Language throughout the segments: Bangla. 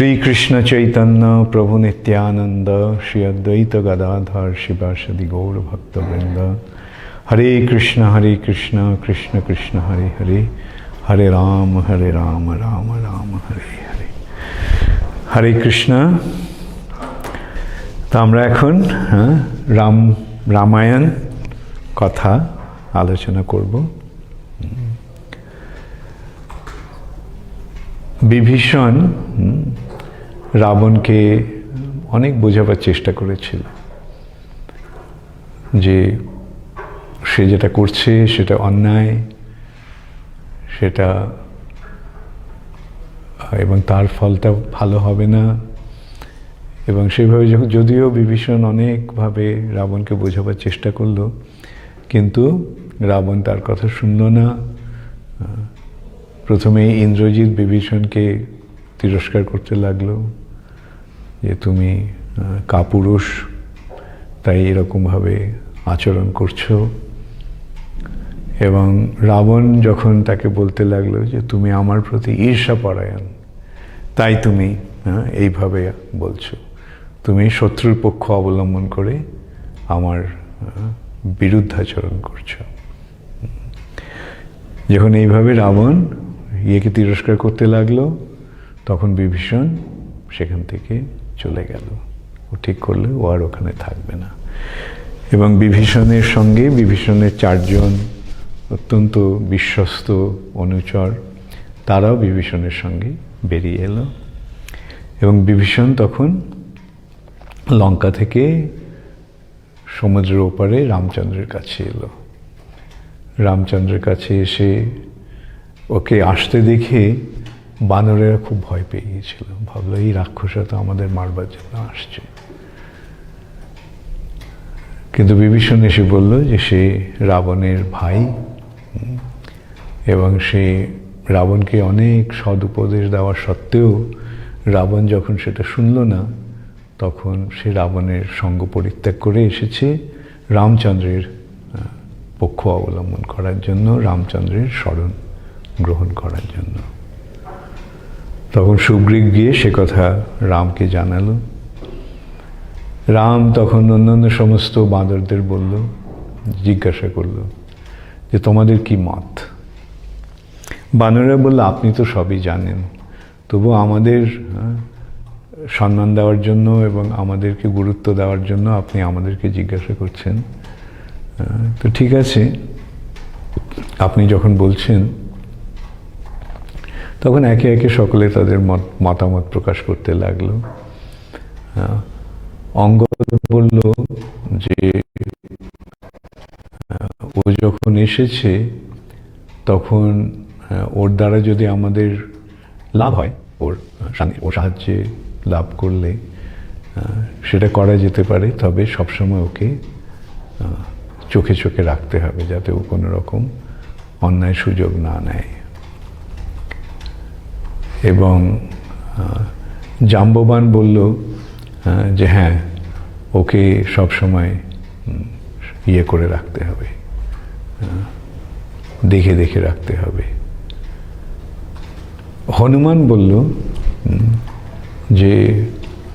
শ্রীকৃষ্ণ চৈতন্য প্রভু নিত্যানন্দ শ্রী অদ্বৈত গদাধর শিবাসদি গৌর ভক্তবৃন্দ হরে কৃষ্ণ হরে কৃষ্ণ কৃষ্ণ কৃষ্ণ হরে হরে হরে রাম হরে রাম রাম রাম হরে হরে হরে কৃষ্ণ তো আমরা এখন হ্যাঁ, রাম রামায়ণ কথা আলোচনা করব। বিভীষণ রাবণকে অনেক বোঝাবার চেষ্টা করেছিল যে সে যেটা করছে সেটা অন্যায়, সেটা, এবং তার ফলটা ভালো হবে না। এবং সেভাবে যখন, যদিও বিভীষণ অনেকভাবে রাবণকে বোঝাবার চেষ্টা করল, কিন্তু রাবণ তার কথা শুনল না। প্রথমে ইন্দ্রজিৎ বিভীষণকে তিরস্কার করতে লাগল। যে তুমি কাপুরুষ, তাই এরকমভাবে আচরণ করছ। এবং রাবণ যখন তাকে বলতে লাগল যে তুমি আমার প্রতি ঈর্ষা পরায়ণ, তাই তুমি এইভাবে বলছো। তুমি শত্রুর পক্ষ অবলম্বন করে আমার বিরুদ্ধাচরণ করছ। যখন এইভাবে রাবণ ইয়েকে তিরস্কার করতে লাগল, তখন বিভীষণ সেখান থেকে চলে গেল। ও ঠিক করলে ও আর ওখানে থাকবে না। এবং বিভীষণের সঙ্গে বিভীষণের চারজন অত্যন্ত বিশ্বস্ত অনুচর, তারাও বিভীষণের সঙ্গে বেরিয়ে এলো। এবং বিভীষণ তখন লঙ্কা থেকে সমুদ্রের ওপারে রামচন্দ্রের কাছে এলো। রামচন্দ্রের কাছে এসে ওকে আসতে দেখে বানরেরা খুব ভয় পেয়ে গিয়েছিল ভাবলো, এই রাক্ষসা তো আমাদের মারবার জন্য আসছে। কিন্তু বিভীষণ এসে বলল যে, সে রাবণের ভাই এবং সে রাবণকে অনেক সদ উপদেশ দেওয়া সত্ত্বেও রাবণ যখন সেটা শুনল না, তখন সে রাবণের সঙ্গ পরিত্যাগ করে এসেছে রামচন্দ্রের পক্ষ অবলম্বন করার জন্য, রামচন্দ্রের স্মরণ গ্রহণ করার জন্য। তখন সুগ্রীব গিয়ে সে কথা রামকে জানালো। রাম তখন অন্যান্য সমস্ত বাঁদরদের বলল জিজ্ঞাসা করল যে তোমাদের কি মত? বানররা বলল আপনি তো সবই জানেন। তবু আমাদের হ্যাঁ, সম্মান দেওয়ার জন্য এবং আমাদেরকে গুরুত্ব দেওয়ার জন্য আপনি আমাদেরকে জিজ্ঞাসা করছেন। আহ, তো ঠিক আছে। আপনি যখন বলছেন তখন একে একে সকলে তাদের মত, মতামত প্রকাশ করতে লাগল। অঙ্গ বলল যে ও যখন এসেছে, তখন ওর দ্বারা যদি আমাদের লাভ হয়, ওর ও সাহায্যে লাভ করলে সেটা করা যেতে পারে, তবে সবসময় ওকে চোখে চোখে রাখতে হবে, যাতে ও কোনো রকম অন্যায় সুযোগ না নেয়। এবং জাম্ববান বলল যে হ্যাঁ ওকে সবসময় উম, ইয়ে করে রাখতে হবে দেখে দেখে রাখতে হবে। হনুমান বলল যে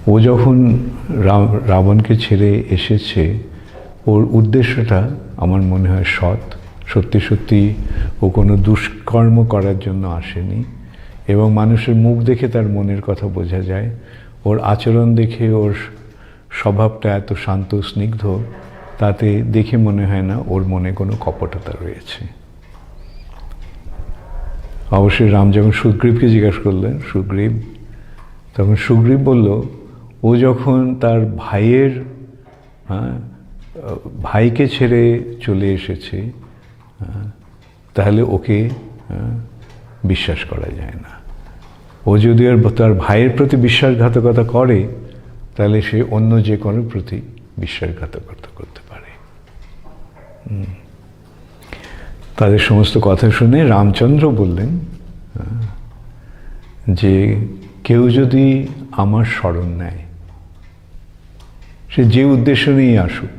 ও যখন রাবণকে ছেড়ে এসেছে ওর উদ্দেশ্যটা আমার মনে হয় সৎ। সত্যি সত্যি ও কোনো দুষ্কর্ম করার জন্য আসেনি। এবং মানুষের মুখ দেখে তার মনের কথা বোঝা যায়। ওর আচরণ দেখে ওর স্বভাবটা এত শান্ত স্নিগ্ধ তাতে দেখে মনে হয় না ওর মনে কোনো কপটতা রয়েছে। অবশ্যই রাম যখন সুগ্রীবকে জিজ্ঞাসা করলেন সুগ্রীব তখন সুগ্রীব বলল ও যখন তার ভাইয়ের হ্যাঁ, ভাইকে ছেড়ে চলে এসেছে হ্যাঁ, তাহলে ওকে হ্যাঁ, বিশ্বাস করা যায় না ও যদি আর তার ভাইয়ের প্রতি বিশ্বাসঘাতকতা করে, তাহলে সে অন্য যে কোনো প্রতি বিশ্বাসঘাতকতা করতে পারে। তাদের সমস্ত কথা শুনে রামচন্দ্র বললেন যে কেউ যদি আমার স্মরণ নেয়, সে যে উদ্দেশ্য নিয়েই আসুক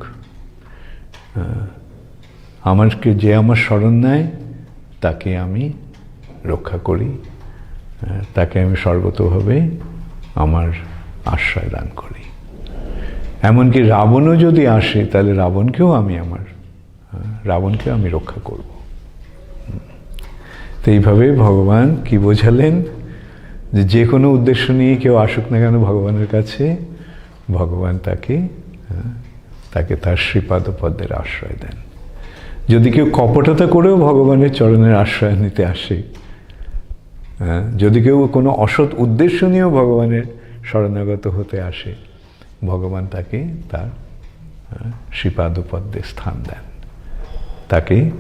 আমাকে যে আমার স্মরণ নেয়, তাকে আমি রক্ষা করি তাকে আমি সর্বতভাবে আমার আশ্রয় দান করি। এমনকি রাবণও যদি আসে, তাহলে রাবণকেও আমি আমার রাবণকেও আমি রক্ষা করব। তো এইভাবে ভগবান কি বোঝালেন? যে যে কোনো উদ্দেশ্য নিয়ে কেউ আসুক না কেন ভগবানের কাছে, ভগবান তাকে তাকে তার শ্রীপাদপদ্মের আশ্রয় দেন। যদি কেউ কপটতা করেও ভগবানের চরণের আশ্রয় নিতে আসে হ্যাঁ, যদি কেউ কোনো অসৎ উদ্দেশ্য নিয়েও ভগবানের শরণাগত হতে আসে ভগবান তাকে তার হ্যাঁ, শ্রীপাদপদ্মে স্থান দেন। তাকে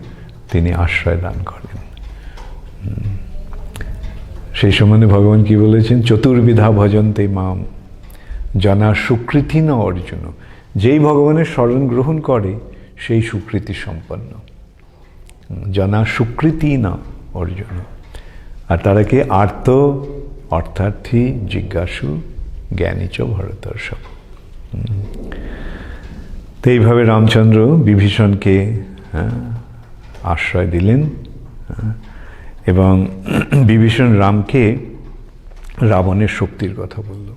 তিনি আশ্রয় দান করেন। সেই সম্বন্ধে ভগবান কি বলেছেন? চতুর্বিধা ভজন্তে মাম জনা সুকৃতি না অর্জুন। যেই ভগবানের স্মরণ গ্রহণ করে সেই সুকৃতি সম্পন্ন। জনা সুকৃতি না অর্জুন। আর তারাকে আর্ত? অর্থার্থী জিজ্ঞাসু জ্ঞানীচ ভরতর্ষভ। হুম। তো এইভাবে রামচন্দ্র বিভীষণকে হ্যাঁ, আশ্রয় দিলেন হ্যাঁ, এবং বিভীষণ রামকে রাবণের শক্তির কথা বলল।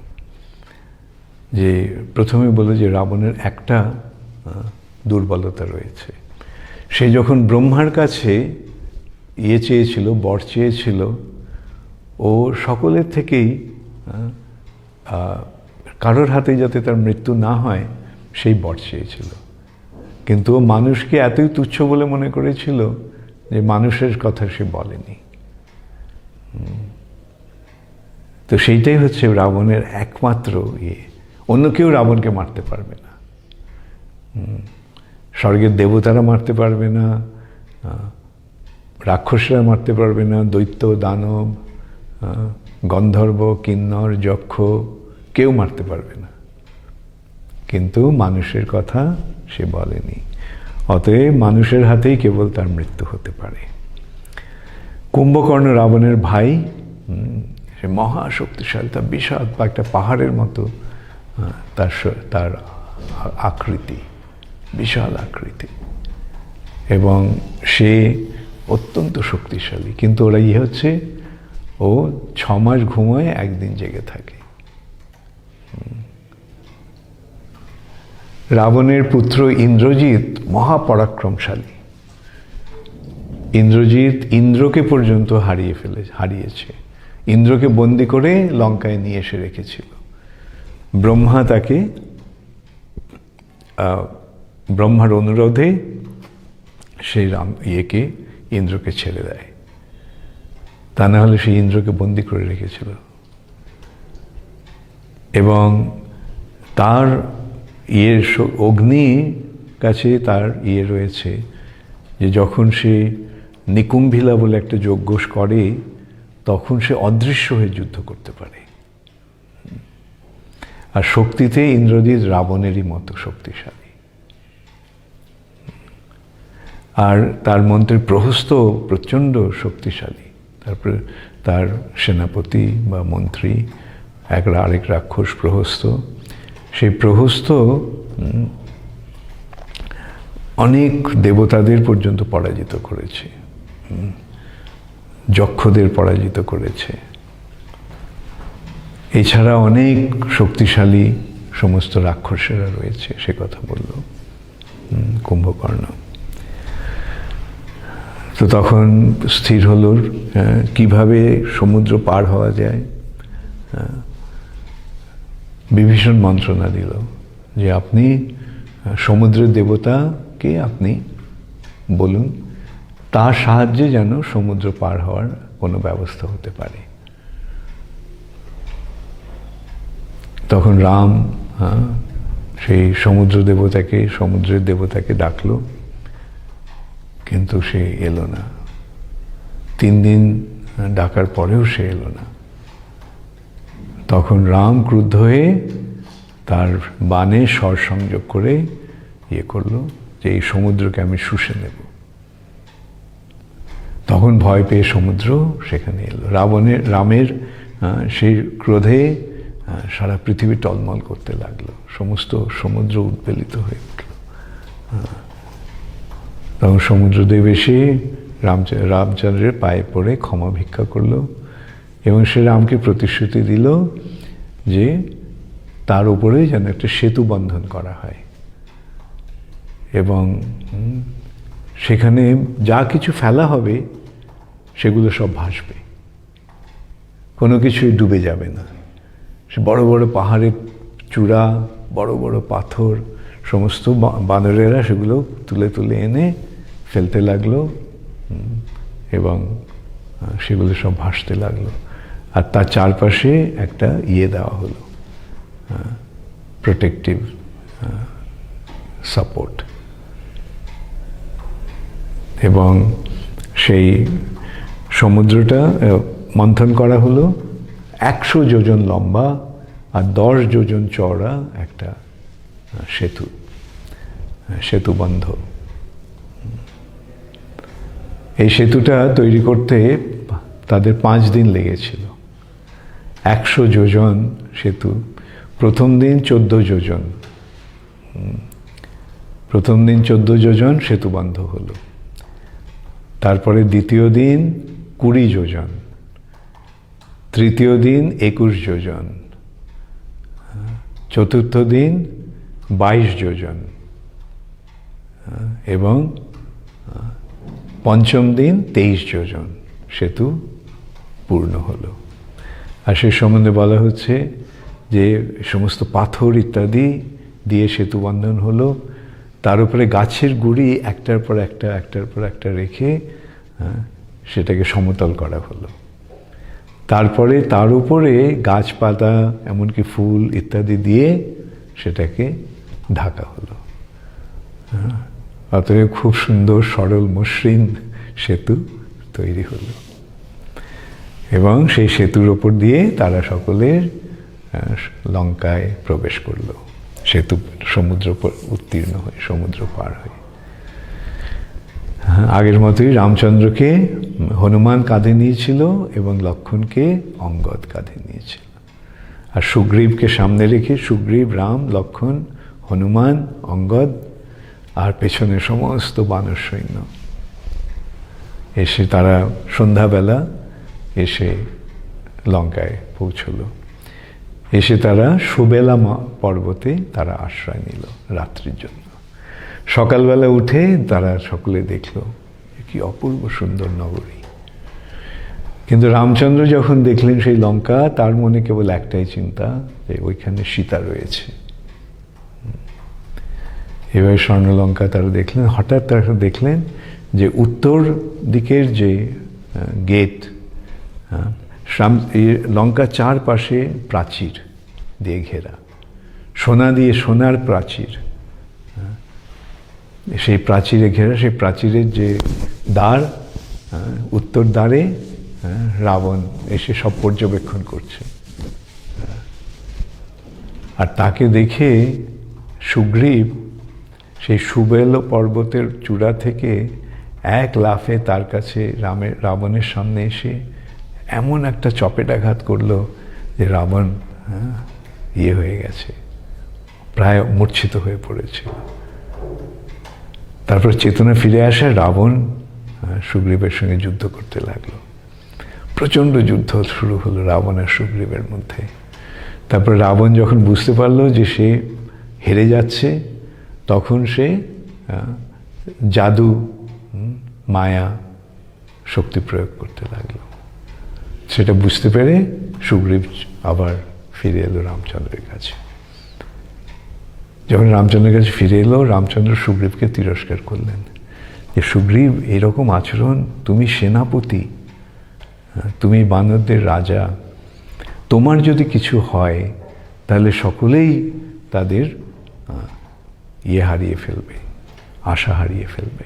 যে প্রথমে বলল যে রাবণের একটা দুর্বলতা রয়েছে। সে যখন ব্রহ্মার কাছে ইয়ে চেয়েছিল, বর চেয়েছিল। ও সকলের থেকেই কারোর হাতে যাতে তার মৃত্যু না হয়, সেই বর চেয়েছিল। কিন্তু ও মানুষকে এতই তুচ্ছ বলে মনে করেছিল যে মানুষের কথা সে বলেনি। তো সেইটাই হচ্ছে রাবণের একমাত্র ইয়ে। অন্য কেউ রাবণকে মারতে পারবে না। স্বর্গের দেবতারা মারতে পারবে না। রাক্ষসরা মারতে পারবে না, দৈত্য, দানব গন্ধর্ব, কিন্নর, যক্ষ, কেউ মারতে পারবে না। কিন্তু মানুষের কথা সে বলেনি। অতএব মানুষের হাতেই কেবল তার মৃত্যু হতে পারে। কুম্ভকর্ণ রাবণের ভাই সে মহা শক্তিশালী, তার বিশাল বা একটা পাহাড়ের মতো তার তার আকৃতি, বিশাল আকৃতি। এবং সে অত্যন্ত শক্তিশালী। কিন্তু ওরা ইয়ে হচ্ছে, ও ছ মাস ঘুমোয়, একদিন জেগে থাকে। রাবণের পুত্র ইন্দ্রজিৎ মহাপরাক্রমশালী। ইন্দ্রজিৎ ইন্দ্রকে পর্যন্ত হারিয়ে ফেলে, হারিয়েছে। ইন্দ্রকে বন্দি করে লঙ্কায় নিয়ে এসে রেখেছিল। ব্রহ্মা তাকে ব্রহ্মার অনুরোধে সেই রাম ইয়েকে ইন্দ্রকে ছেড়ে দেয়। তা না হলে সে ইন্দ্রকে বন্দি করে রেখেছিল। এবং তার ইয়ের অগ্নি কাছে তার ইয়ে রয়েছে যে যখন সে নিকুম্ভিলা বলে একটা যজ্ঞ করে, তখন সে অদৃশ্য হয়ে যুদ্ধ করতে পারে। আর শক্তিতে ইন্দ্রজিৎ রাবণেরই মতো শক্তিশালী। আর তার মন্ত্রীর প্রহস্ত প্রচণ্ড শক্তিশালী। তারপরে তার সেনাপতি বা মন্ত্রী, এক আরেক রাক্ষস প্রহস্ত। সেই প্রহস্ত অনেক দেবতাদের পর্যন্ত পরাজিত করেছে। যক্ষদের পরাজিত করেছে। এছাড়া অনেক শক্তিশালী সমস্ত রাক্ষসেরা রয়েছে, সে কথা বলল। কুম্ভকর্ণ। তো তখন স্থির হলো কীভাবে সমুদ্র পার হওয়া যায়। বিভীষণ মন্ত্রণা দিল যে আপনি সমুদ্রের দেবতাকে আপনি বলুন, তার সাহায্যে যেন সমুদ্র পার হওয়ার কোনো ব্যবস্থা হতে পারে তখন রাম সেই সমুদ্র দেবতাকে, সমুদ্রের দেবতাকে ডাকলো কিন্তু সে এলো না। তিন দিন ডাকার পরেও সে এলো না। তখন রাম ক্রুদ্ধ হয়ে তার বানে স্বর সংযোগ করে ইয়ে করল যে, এই সমুদ্রকে আমি শুষে নেব। তখন ভয় পেয়ে সমুদ্র সেখানে এলো। রাবণের রামের সেই ক্রোধে সারা পৃথিবী টলমল করতে লাগল। সমস্ত সমুদ্র উদ্বেলিত হয়ে উঠল। তখন সমুদ্রদেব এসে রামচ, রামচন্দ্রের পায়ে পড়ে ক্ষমা ভিক্ষা করল এবং সে রামকে প্রতিশ্রুতি দিল যে তার উপরে যেন একটা সেতু বন্ধন করা হয়। এবং সেখানে যা কিছু ফেলা হবে সেগুলো সব ভাসবে। কোনো কিছুই ডুবে যাবে না। সে বড় বড় পাহাড়ের চূড়া, বড় বড় পাথর, সমস্ত বানরেরা সেগুলো তুলে তুলে এনে ফেলতে লাগল এবং সেগুলো সব ভাসতে লাগল। আর তার চারপাশে একটা ইয়ে দেওয়া হলো প্রোটেকটিভ সাপোর্ট এবং সেই সমুদ্রটা মন্থন করা হলো, একশো যোজন লম্বা আর দশ যোজন চওড়া একটা সেতু সেতুবন্ধ এই সেতুটা তৈরি করতে তাদের পাঁচ দিন লেগেছিল। একশো যোজন সেতু, প্রথম দিন চোদ্দ যোজন। প্রথম দিন চোদ্দ যোজন সেতু বন্ধ হলো। তারপরে দ্বিতীয় দিন কুড়ি যোজন। তৃতীয় দিন একুশ যোজন। চতুর্থ দিন বাইশ যোজন। এবং পঞ্চম দিন তেইশ যোজন সেতু পূর্ণ হলো। আর সে সম্বন্ধে বলা হচ্ছে যে সমস্ত পাথর ইত্যাদি দিয়ে সেতু বন্ধন হলো। তার উপরে গাছের গুড়ি একটার পর একটা একটার পর একটা রেখে সেটাকে সমতল করা হলো। তারপরে তার উপরে গাছপাতা এমনকি ফুল ইত্যাদি দিয়ে সেটাকে ঢাকা হলো। হ্যাঁ, অতএব খুব সুন্দর সরল মসৃণ সেতু তৈরি হলো। এবং সেই সেতুর ওপর দিয়ে তারা সকলের লঙ্কায় প্রবেশ করল। সেতু সমুদ্র উত্তীর্ণ হয়ে সমুদ্র পার হয়ে। হ্যাঁ, আগের মতোই রামচন্দ্রকে হনুমান কাঁধে নিয়েছিল এবং লক্ষণকে অঙ্গদ কাঁধে নিয়েছিল। আর সুগ্রীবকে সামনে রেখে সুগ্রীব রাম লক্ষণ হনুমান অঙ্গদ আর পেছনে সমস্ত বানর সৈন্য। এসে তারা সন্ধ্যাবেলা এসে লঙ্কায় পৌঁছলো। এসে তারা সুবেলা পর্বতে তারা আশ্রয় নিল রাত্রির জন্য। সকালবেলা উঠে তারা সকলে দেখল কি অপূর্ব সুন্দর নগরী। কিন্তু রামচন্দ্র যখন দেখলেন সেই লঙ্কা, তার মনে কেবল একটাই চিন্তা, যে ওইখানে সীতা রয়েছে। এবার স্বর্ণলঙ্কা তারা দেখলেন, হঠাৎ তারা দেখলেন যে উত্তর দিকের যে গেট লঙ্কা চারপাশে প্রাচীর দিয়ে ঘেরা সোনা দিয়ে সোনার প্রাচীর সেই প্রাচীরে ঘেরা, সেই প্রাচীরের যে দ্বার উত্তর দ্বারে রাবণ এসে সব পর্যবেক্ষণ করছে। আর তাকে দেখে সুগ্রীব সেই সুবেল পর্বতের চূড়া থেকে এক লাফে তার কাছে রামের রাবণের সামনে এসে এমন একটা চপেটাঘাত করল যে রাবণ হ্যাঁ, ইয়ে হয়ে গেছে প্রায় মূর্ছিত হয়ে পড়েছিল তারপর চেতনা ফিরে আসে রাবণ হ্যাঁ, সুগ্রীবের সঙ্গে যুদ্ধ করতে লাগল। প্রচণ্ড যুদ্ধ শুরু হলো রাবণ আর সুগ্রীবের মধ্যে। তারপর রাবণ যখন বুঝতে পারল যে সে হেরে যাচ্ছে তখন সে জাদু মায়া, শক্তি প্রয়োগ করতে লাগল। সেটা বুঝতে পেরে সুগ্রীব আবার ফিরে এলো রামচন্দ্রের কাছে। যখন রামচন্দ্রের কাছে ফিরে এলো, রামচন্দ্র সুগ্রীবকে তিরস্কার করলেন। যে, সুগ্রীব, এরকম আচরণ তুমি সেনাপতি তুমি বানরদের রাজা। তোমার যদি কিছু হয়, তাহলে সকলেই তাদের ইয়ে হারিয়ে ফেলবে, আশা হারিয়ে ফেলবে,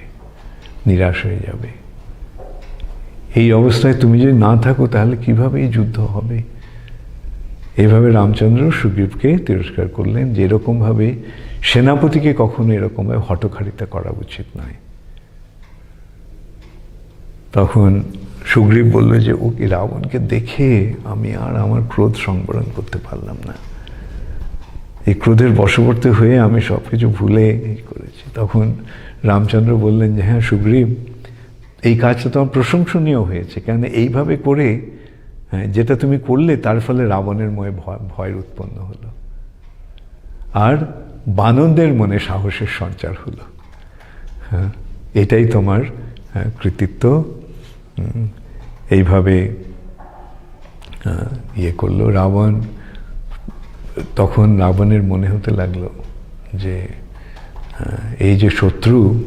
নিরাশ হয়ে যাবে। এই অবস্থায় তুমি যদি না থাকো, তাহলে কীভাবে এই যুদ্ধ হবে? এভাবে রামচন্দ্র সুগ্রীবকে তিরস্কার করলেন যে এরকমভাবে সেনাপতিকে কখনো এরকমভাবে হটকারিতা করা উচিত নয়। তখন সুগ্রীব বলল যে, ওকে রাবণকে দেখে আমি আর আমার ক্রোধ সংবরণ করতে পারলাম না। এই ক্রোধের বশবর্তী হয়ে আমি সব কিছু ভুলে করেছি। তখন রামচন্দ্র বললেন যে হ্যাঁ সুগ্রীব এই কাজটা তোমার প্রশংসনীয় হয়েছে। কেন এইভাবে করে হ্যাঁ যেটা তুমি করলে তার ফলে রাবণের মনে ভয় ভয়ের উৎপন্ন হলো। আর বানরদের মনে সাহসের সঞ্চার হলো। হ্যাঁ এটাই তোমার হ্যাঁ, কৃতিত্ব। এইভাবে ইয়ে করল রাবণ। তখন রাবণের মনে হতে লাগল যে এই যে শত্রু,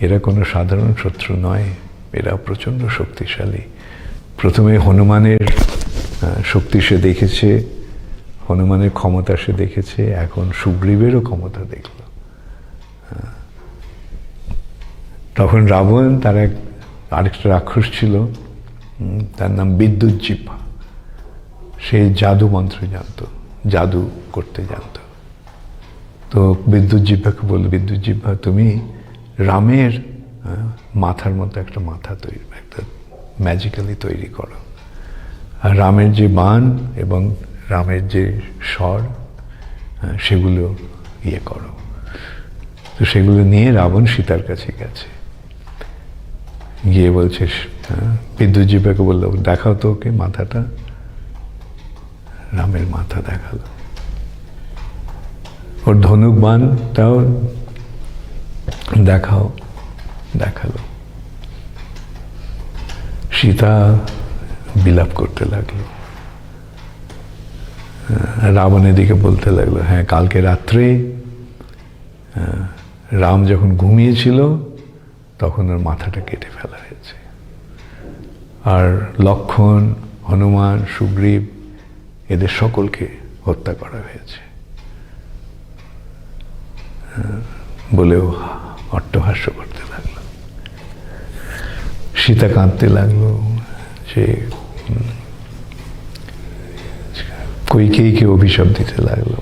এরা কোনো সাধারণ শত্রু নয়, এরা প্রচণ্ড শক্তিশালী। প্রথমে হনুমানের শক্তি সে দেখেছে, হনুমানের ক্ষমতা সে দেখেছে, এখন সুগ্রীবেরও ক্ষমতা দেখল। তখন রাবণ তার এক, আরেকটা রাক্ষস ছিল তার নাম বিদ্যুৎ জিহ্বা। সে জাদু মন্ত্র জানতো। জাদু করতে জানতো। তো বিদ্যুৎ জিহ্বাকে বলল, বিদ্যুৎ জিহ্বা, তুমি রামের মাথার মতো একটা মাথা তৈরি, একটা ম্যাজিক্যালি তৈরি করো। আর রামের যে বান এবং রামের যে স্বর সেগুলো ইয়ে করো। তো সেগুলো নিয়ে রাবণ সীতার কাছে গেছে। গিয়ে বলছে বিদ্যুৎ জিহ্বাকে বলল, দেখাও তো ওকে মাথাটা। রামের মাথা দেখাল। ওর ধনুক বানটাও দেখাও দেখাল। সীতা বিলাপ করতে লাগল। আহ, রাবণের দিকে বলতে লাগল হ্যাঁ কালকে রাত্রে রাম যখন ঘুমিয়েছিল তখন ওর মাথাটা কেটে ফেলা হয়েছে। আর লক্ষণ হনুমান সুগ্রীব এদের সকলকে হত্যা করা হয়েছে। বলেও অট্টহাস্য করতে লাগল। সীতা কাঁদতে লাগল সে উম, কৈকেয়ীকে অভিশাপ দিতে লাগল।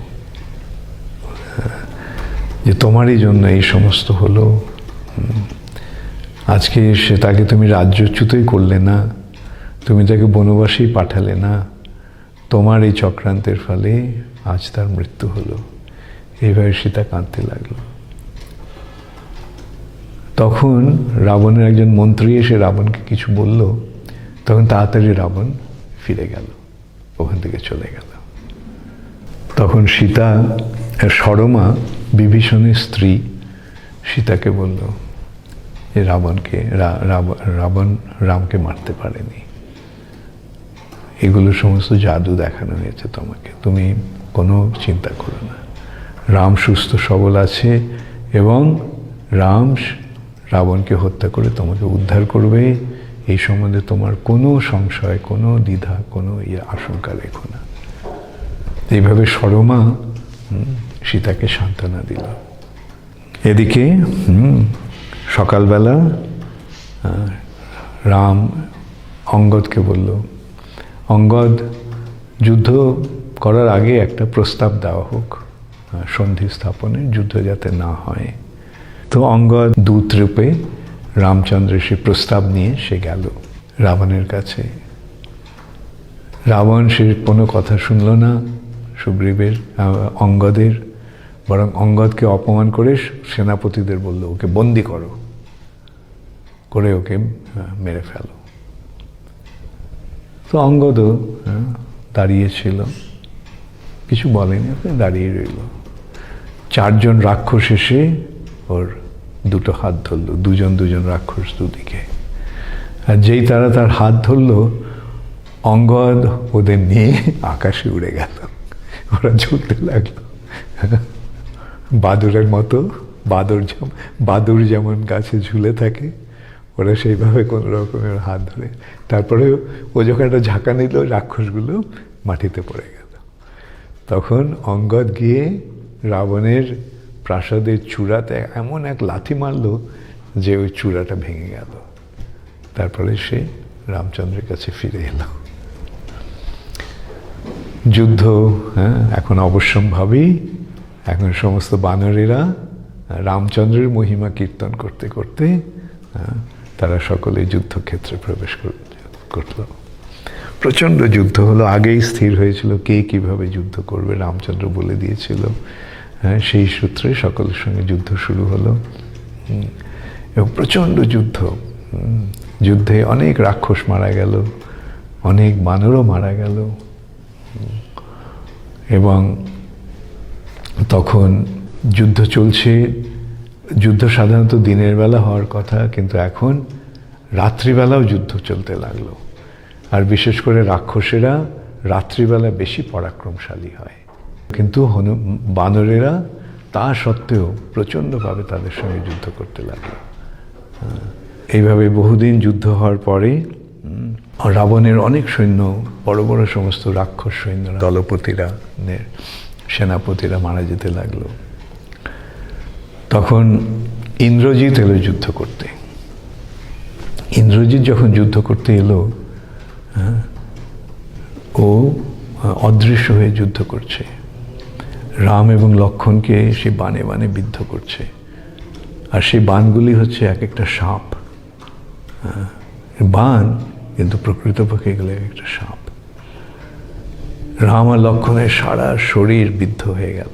যে তোমারই জন্য এই সমস্ত হলো আজকে সে তাকে তুমি রাজ্যচ্যুতই করলে না তুমি তাকে বনবাসেই পাঠালে না তোমার এই চক্রান্তের ফলে আজ তার মৃত্যু হলো। এইভাবে সীতা কাঁদতে লাগল। তখন রাবণের একজন মন্ত্রী এসে রাবণকে কিছু বলল। তখন তাড়াতাড়ি রাবণ ফিরে গেল, ওখান থেকে চলে গেল। তখন সীতা, সরমা, বিভীষণের স্ত্রী সীতাকে বলল যে রাবণকে রাবণ রামকে মারতে পারেনি। এগুলো সমস্ত জাদু দেখানো হয়েছে তোমাকে। তুমি কোনো চিন্তা করো না। রাম সুস্থ, সবল আছে এবং রাম রাবণকে হত্যা করে তোমাকে উদ্ধার করবে। এই সম্বন্ধে তোমার কোনো সংশয়, কোনো দ্বিধা, কোনো ইয়ে আশঙ্কা রেখো না। এইভাবে সরমা সীতাকে সান্ত্বনা দিল। এদিকে সকালবেলা রাম অঙ্গদকে বলল অঙ্গদ, যুদ্ধ করার আগে একটা প্রস্তাব দেওয়া হোক সন্ধি স্থাপনে যুদ্ধ যাতে না হয়। তো অঙ্গদ দূত রূপে রামচন্দ্রের সে প্রস্তাব নিয়ে সে গেল রাবণের কাছে। রাবণ সে কোনো কথা শুনল না, সুগ্রীবের অঙ্গদের, বরং অঙ্গদকে অপমান করে সেনাপতিদের বলল, ওকে বন্দি করো। করে ওকে মেরে ফেলো। তো অঙ্গদও হ্যাঁ, দাঁড়িয়েছিল। কিছু বলেনি ওকে দাঁড়িয়ে রইল। চারজন রাক্ষস এসে ওর দুটো হাত ধরলো দুজন দুজন রাক্ষস দুদিকে। আর যেই তারা তার হাত ধরলো অঙ্গদ ওদের নিয়ে আকাশে উড়ে গেল। ওরা ঝুলতে লাগল। বাদুরের মতো বাদর যেমন বাদুর যেমন গাছে ঝুলে থাকে ওরা সেইভাবে কোনো রকমের হাত ধরে। তারপরে ও যখন একটা ঝাঁকা নিল রাক্ষসগুলো মাটিতে পড়ে গেল। তখন অঙ্গদ গিয়ে রাবণের প্রাসাদের চূড়াতে এমন এক লাথি মারল যে ওই চূড়াটা ভেঙে গেল। তারপরে সে রামচন্দ্রের কাছে ফিরে এলো। যুদ্ধ হ্যাঁ এখন অবশ্যম্ভাবী। এখন সমস্ত বানরেরা রামচন্দ্রের মহিমা কীর্তন করতে করতে হ্যাঁ, তারা সকলে যুদ্ধক্ষেত্রে প্রবেশ কর- করল। প্রচণ্ড যুদ্ধ হলো, আগেই স্থির হয়েছিল কে কীভাবে যুদ্ধ করবে, রামচন্দ্র বলে দিয়েছিল। হ্যাঁ সেই সূত্রে সকলের সঙ্গে যুদ্ধ শুরু হলো। এবং প্রচণ্ড যুদ্ধ। যুদ্ধে অনেক রাক্ষস মারা গেল, অনেক বানরও মারা গেল। এবং তখন যুদ্ধ চলছে যুদ্ধ সাধারণত দিনের বেলা হওয়ার কথা কিন্তু এখন রাত্রিবেলাও যুদ্ধ চলতে লাগল। আর বিশেষ করে রাক্ষসেরা রাত্রিবেলা বেশি পরাক্রমশালী হয়। কিন্তু হনু বানরেরা তা সত্ত্বেও প্রচণ্ডভাবে তাদের সঙ্গে যুদ্ধ করতে লাগল। এইভাবে বহুদিন যুদ্ধ হওয়ার পরে রাবণের অনেক সৈন্য বড় বড় সমস্ত রাক্ষস সৈন্য দলপতিরা নে- সেনাপতিরা মারা যেতে লাগল। তখন ইন্দ্রজিৎ এলো যুদ্ধ করতে। ইন্দ্রজিৎ যখন যুদ্ধ করতে এলো ও অদৃশ্য হয়ে যুদ্ধ করছে। রাম এবং লক্ষণকে সে বানে বানে বিদ্ধ করছে। আর সেই বানগুলি হচ্ছে এক একটা সাপ বান কিন্তু প্রকৃতপক্ষে এক একটা সাপ। রাম আর লক্ষণের সারা শরীর বিদ্ধ হয়ে গেল।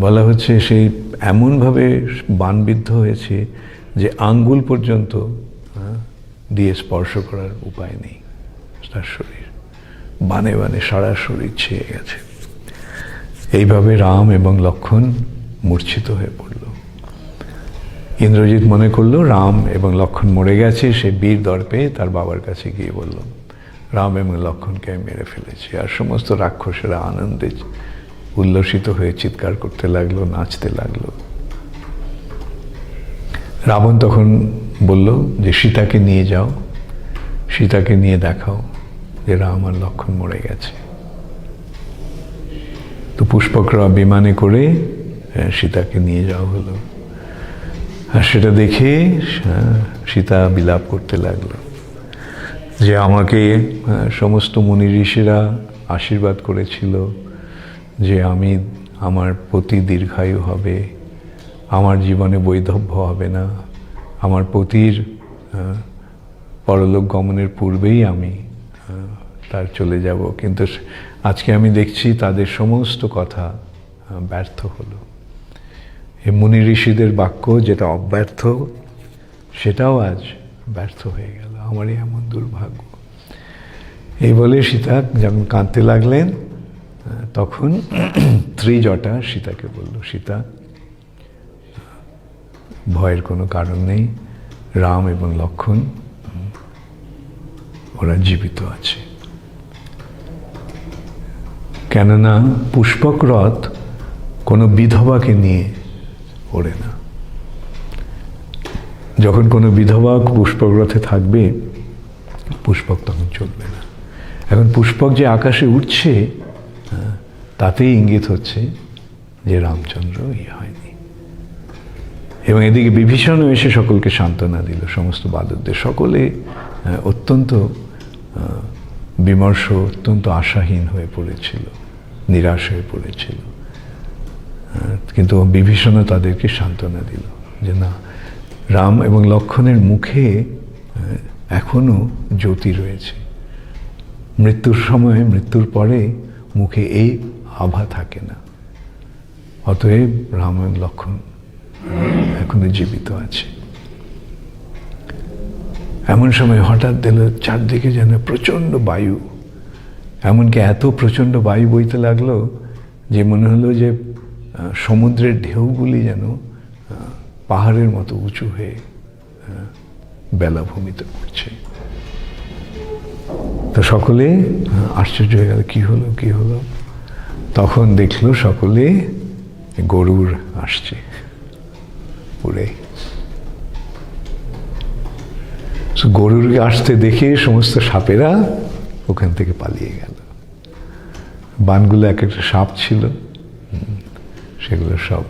বলা হচ্ছে সেই এমনভাবে বানবিদ্ধ হয়েছে যে আঙ্গুল পর্যন্ত হ্যাঁ, দিয়ে স্পর্শ করার উপায় নেই। তার শরীর বানে বানে সারা শরীর ছেয়ে গেছে। এইভাবে রাম এবং লক্ষণ মূর্ছিত হয়ে পড়ল। ইন্দ্রজিৎ মনে করল রাম এবং লক্ষণ মরে গেছে সে বীর দর্পে তার বাবার কাছে গিয়ে বলল রাম এবং লক্ষণকে আমি মেরে ফেলেছি আর সমস্ত রাক্ষসেরা আনন্দে উল্লসিত হয়ে চিৎকার করতে লাগল নাচতে লাগল। রাবণ তখন বলল যে সীতাকে নিয়ে যাও সীতাকে নিয়ে দেখাও যে রাম আর লক্ষণ মরে গেছে। তো পুষ্পকরা বিমানে করে আহ, সীতাকে নিয়ে যাওয়া হলো। আর সেটা দেখে আহ, সীতা বিলাপ করতে লাগল যে আমাকে সমস্ত মুনি ঋষিরা আশীর্বাদ করেছিল। যে আমি আমার পতি দীর্ঘায়ু হবে, আমার জীবনে বৈধব্য হবে না, আমার পতির পরলোক গমনের পূর্বেই আমি তার চলে যাব। কিন্তু আজকে আমি দেখছি তাদের সমস্ত কথা ব্যর্থ হলো। এই মুনি ঋষিদের বাক্য যেটা অব্যর্থ, সেটাও আজ ব্যর্থ হয়ে গেল। আমারই এমন দুর্ভাগ্য। এই বলে সীতা যখন কাঁদতে লাগলেন তখন ত্রিজটা সীতাকে বলল, সীতা, ভয়ের কোনো কারণ নেই। রাম এবং লক্ষণ, ওরা জীবিত আছে। কেননা পুষ্পক রথ কোনো বিধবাকে নিয়ে ওড়ে না। যখন কোনো বিধবা পুষ্পক রথে থাকবে, পুষ্পক তখন চলবে না। এখন পুষ্পক যে আকাশে উঠছে তাতেই ইঙ্গিত হচ্ছে যে রামচন্দ্র ইয়ে হয়নি। এবং এদিকে বিভীষণও এসে সকলকে সান্ত্বনা দিল সমস্ত বাদকদের। সকলে অত্যন্ত বিমর্ষ অত্যন্ত আশাহীন হয়ে পড়েছিল নিরাশ হয়ে পড়েছিল। কিন্তু বিভীষণও তাদেরকে সান্ত্বনা দিল যে না রাম এবং লক্ষণের মুখে আহ, এখনও জ্যোতি রয়েছে। মৃত্যুর সময় মৃত্যুর পরে মুখে এই আভা থাকে না। অতএব রামায়ণ লক্ষণ এখনও জীবিত আছে। এমন সময় হঠাৎ দিল চারদিকে যেন প্রচণ্ড বায়ু, এমনকি এত প্রচণ্ড বায়ু বইতে লাগল যে মনে হলো যে সমুদ্রের ঢেউগুলি যেন পাহাড়ের মতো উঁচু হয়ে বেলাভূমিতে পড়ছে। তো সকলে আশ্চর্য হয়ে গেল, কি হলো কি হলো? তখন দেখল সকলে গরুর আসছে So, গরুরকে আসতে দেখে সমস্ত সাপেরা ওখান থেকে পালিয়ে গেল। বানগুলো এক একটা সাপ ছিল সেগুলো সব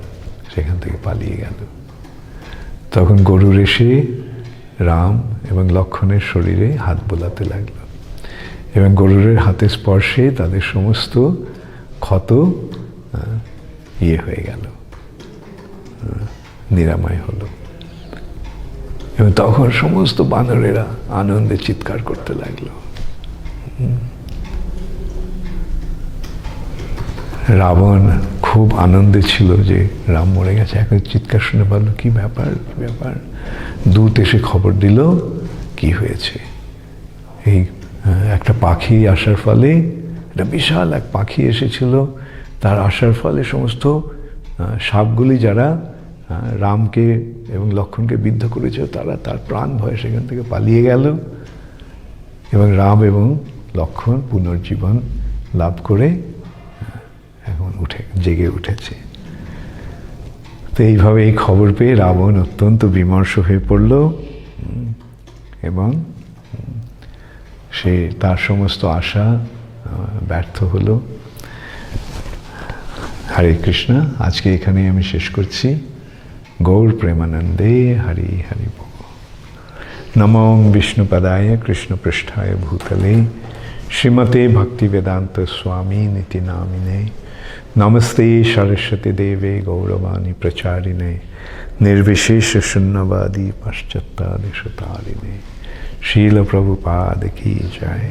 সেখান থেকে পালিয়ে গেল। তখন গরুর এসে রাম এবং লক্ষণের শরীরে হাত বোলাতে লাগল এবং গরুরের হাতে স্পর্শে তাদের সমস্ত ক্ষত ইয়ে হয়ে গেল নিরাময় হলো। এবং তখন সমস্ত বানরেরা আনন্দে চিৎকার করতে লাগল। রাবণ খুব আনন্দে ছিল যে রাম মরে গেছে। এখন চিৎকার শুনে পারল কি ব্যাপার? কি ব্যাপার? দূত এসে খবর দিল, কি হয়েছে? এই একটা পাখি আসার ফলে একটা বিশাল এক পাখি এসেছিল। তার আসার ফলে সমস্ত সাপগুলি যারা রামকে এবং লক্ষণকে বিদ্ধ করেছিল, তারা তার প্রাণ ভয়ে সেখান থেকে পালিয়ে গেল। এবং রাম এবং লক্ষণ পুনর্জীবন লাভ করে এখন উঠে, জেগে উঠেছে। তো এইভাবে এই খবর পেয়ে রাবণ অত্যন্ত বিমর্ষ হয়ে পড়ল। এবং সে তার সমস্ত আশা ব্যর্থ হলো। হরে কৃষ্ণ, আজকে এখানে আমি শেষ করছি। গৌর প্রেমানন্দে হরি হরি নম বিষ্ণুপদায় কৃষ্ণপৃষ্ঠায় ভূতলে। শ্রীমতে ভক্তিবেদান্ত স্বামী নীতি নামিনে। নমস্তে সরস্বতী দেবে গৌরবাণী প্রচারিণে। নির্বিশেষ শূন্যবাদী পাশ্চাত্যাদি সুতারিণে শীল প্রভুপাদ কি যায়